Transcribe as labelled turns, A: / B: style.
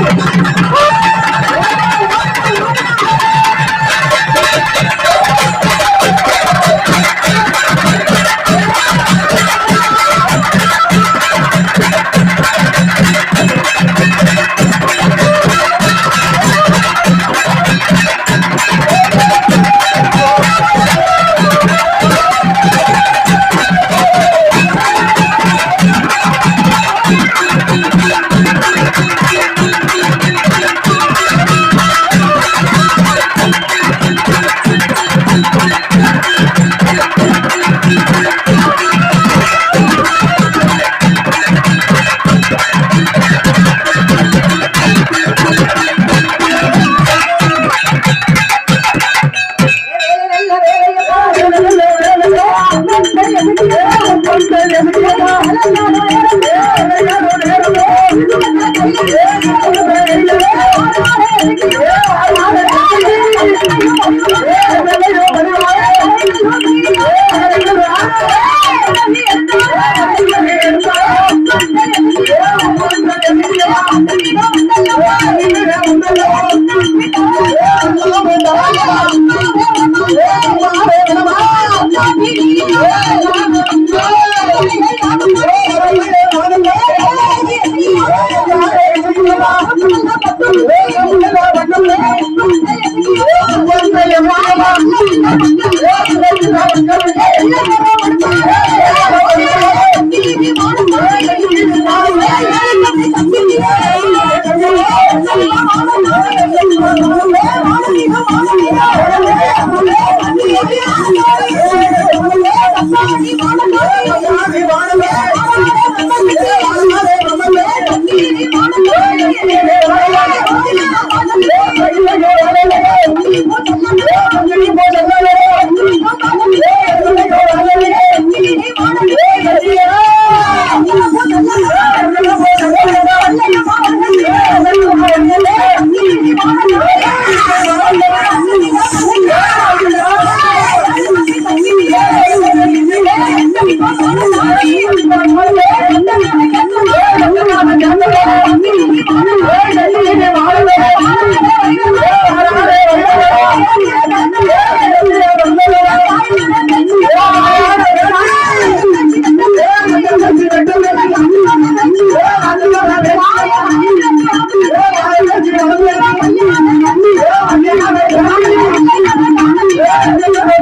A: Thank you. கொண்டே எமிட்டியா கொண்டே எமிட்டியா Thank you.